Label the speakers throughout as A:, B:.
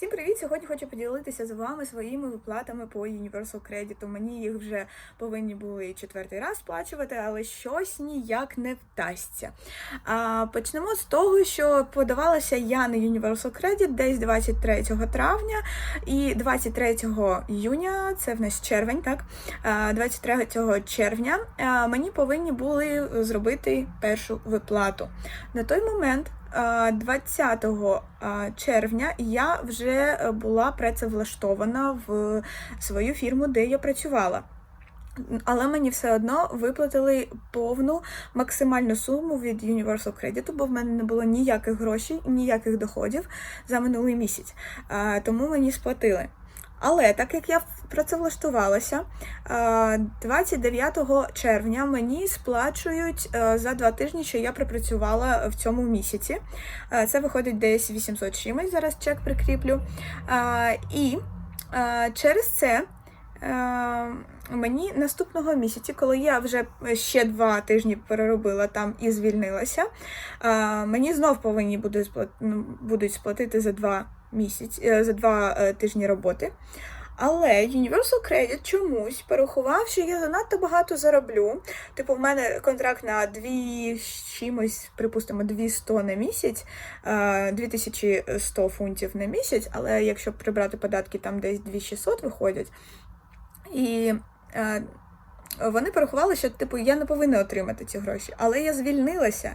A: Всім привіт! Сьогодні хочу поділитися з вами своїми виплатами по Universal Credit. Мені їх вже повинні були четвертий раз сплачувати, але щось ніяк не вдасться. А, почнемо з того, що подавалася я на Universal Credit десь 23 травня і 23 іюня, це в нас червень, так? 23 червня мені повинні були зробити першу виплату. На той момент. А, 20 червня я вже е, була працевлаштована в свою фірму, де я працювала. Але мені все одно виплатили повну максимальну суму від Universal Credit, бо в мене не було ніяких грошей, ніяких доходів за минулий місяць. Тому мені сплатили. Але так як я працевлаштувалася, 29 червня мені сплачують за два тижні, що я пропрацювала в цьому місяці. Це виходить десь 800 чимось, зараз чек прикріплю. І через це. Е, Мені наступного місяці, коли я вже ще два тижні переробила там і звільнилася, е, мені знов повинні ну, будуть сплатити за два місяці, е, за два е, тижні роботи. Але Universal Credit чомусь порахував, що я занадто багато зароблю. Типу, в мене контракт на дві чимось, припустимо, 200 на місяць, е, 2100 фунтів на місяць, але якщо прибрати податки, там десь 2600 виходять. І е, вони порахували, що типу я не повинна отримати ці гроші, але я звільнилася,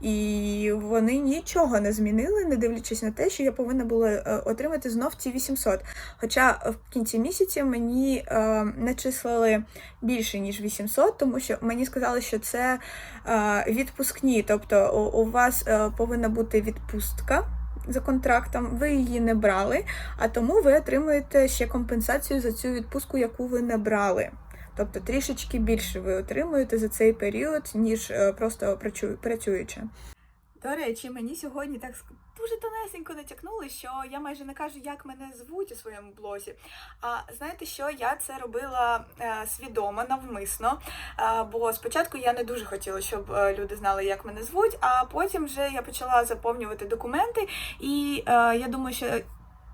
A: і вони нічого не змінили, не дивлячись на те, що я повинна була е, отримати знов ці 800. Хоча в кінці місяця мені е, начислили більше ніж 800, тому що мені сказали, що це е, відпускні, тобто у, у вас е, повинна бути відпустка. За контрактом ви її не брали, а тому ви отримуєте ще компенсацію за цю відпустку, яку ви не брали. Тобто трішечки більше ви отримуєте за цей період, ніж е, просто працю- працюючи. До речі, мені сьогодні так дуже тонесенько натякнули, що я майже не кажу, як мене звуть у своєму блозі. А знаєте що? Я це робила е, свідомо, навмисно. Е, бо спочатку я не дуже хотіла, щоб е, люди знали, як мене звуть, а потім вже я почала заповнювати документи, і е, я думаю, що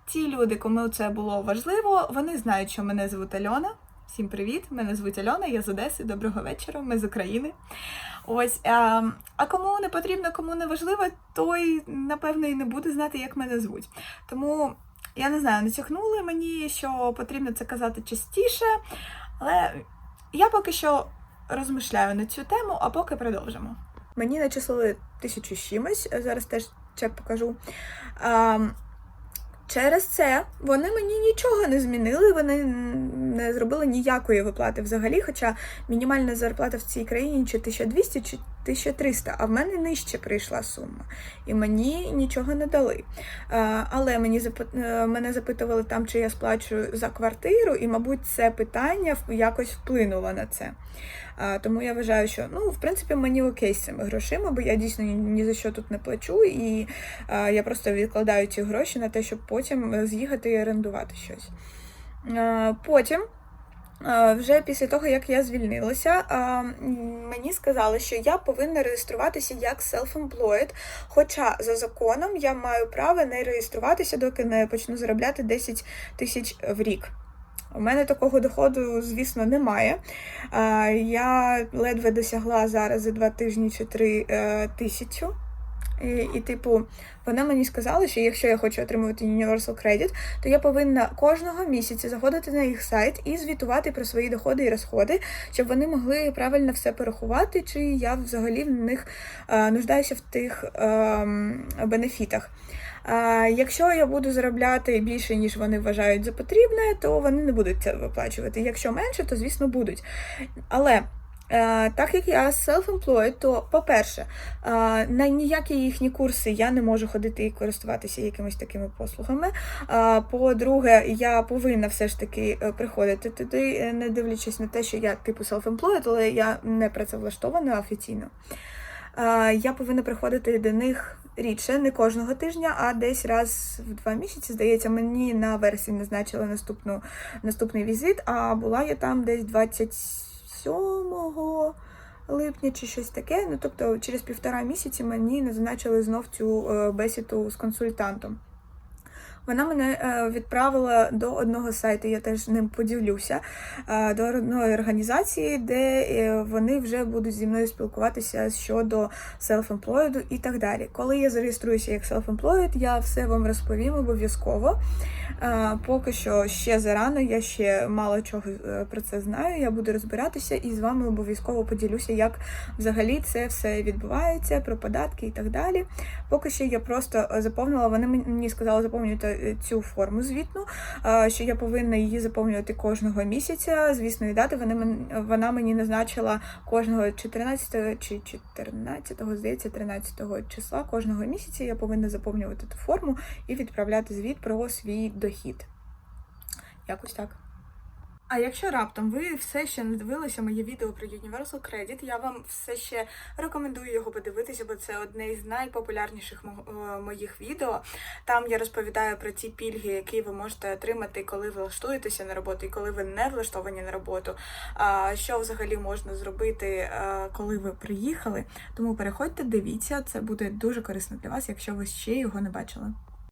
A: ті люди, кому це було важливо, вони знають, що мене звуть Альона. Всім привіт! Мене звуть Альона, я з Одеси. Доброго вечора. Ми з України. Ось е, а кому не потрібно, кому не важливо, той напевно і не буде знати, як мене звуть. Тому я не знаю, натякнули мені, що потрібно це казати частіше, але я поки що розмишляю на цю тему, а поки продовжимо. Мені начислили тисячу чимось, зараз теж чек покажу. А, Через це вони мені нічого не змінили, вони не зробили ніякої виплати взагалі. Хоча мінімальна зарплата в цій країні чи 1200, чи 1300, а в мене нижче прийшла сума. І мені нічого не дали. Е, Але мені е, мене запитували там, чи я сплачую за квартиру, і, мабуть, це питання якось вплинуло на це. Е, Тому я вважаю, що ну, в принципі, мені окей з цими грошима, бо я дійсно ні, за що тут не плачу, і я просто відкладаю ці гроші на те, щоб потім з'їхати і орендувати щось. Е, Потім. е, Вже після того, як я звільнилася, мені сказали, що я повинна реєструватися як self-employed, хоча за законом я маю право не реєструватися, доки не почну заробляти 10 тисяч в рік. У мене такого доходу, звісно, немає. Е, Я ледве досягла зараз за два тижні чи три тисячу. І, і, типу, вони мені сказали, що якщо я хочу отримувати Universal Credit, то я повинна кожного місяця заходити на їх сайт і звітувати про свої доходи і розходи, щоб вони могли правильно все порахувати, чи я взагалі в них е, нуждаюся в тих ем, бенефітах. Е, якщо я буду заробляти більше, ніж вони вважають за потрібне, то вони не будуть це виплачувати. Якщо менше, то звісно будуть. Але Так як я self-employed, то, по-перше, е, на ніякі їхні курси я не можу ходити і користуватися якимись такими послугами. Е, По-друге, я повинна все ж таки е, приходити туди, е, не дивлячись на те, що я типу self-employed, але я не працевлаштована офіційно. Е, Я повинна приходити до них рідше, не кожного тижня, а десь раз в два місяці. Здається, мені на вересень назначили наступну, наступний візит, а була я там десь 27 липня чи щось таке. Ну, тобто, через півтора місяці мені назначили знов цю е, бесіду з консультантом. Вона мене е, відправила до одного сайту, я теж ним поділюся, е, до одної організації, де е, вони вже будуть зі мною спілкуватися щодо self-employed і так далі. Коли я зареєструюся як self-employed, я все вам розповім обов'язково. Поки що ще зарано, я ще мало чого про це знаю. Я буду розбиратися і з вами обов'язково поділюся, як взагалі це все відбувається, про податки і так далі. Поки що я просто заповнила, вони мені сказали заповнювати цю форму звітну, що я повинна її заповнювати кожного місяця. Звісно, і дати вона мені назначила кожного 14 чи 14, здається, 13 числа кожного місяця. Я повинна заповнювати ту форму і відправляти звіт про свій дохід. Якось так. А якщо раптом ви все ще не дивилися моє відео про Universal Credit, я вам все ще рекомендую його подивитися, бо це одне із найпопулярніших е, моїх відео. Там я розповідаю про ті пільги, які ви можете отримати, коли ви влаштуєтеся на роботу і коли ви не влаштовані на роботу. Що взагалі можна зробити, е, коли ви приїхали. Тому переходьте, дивіться, це буде дуже корисно для вас, якщо ви ще його не бачили.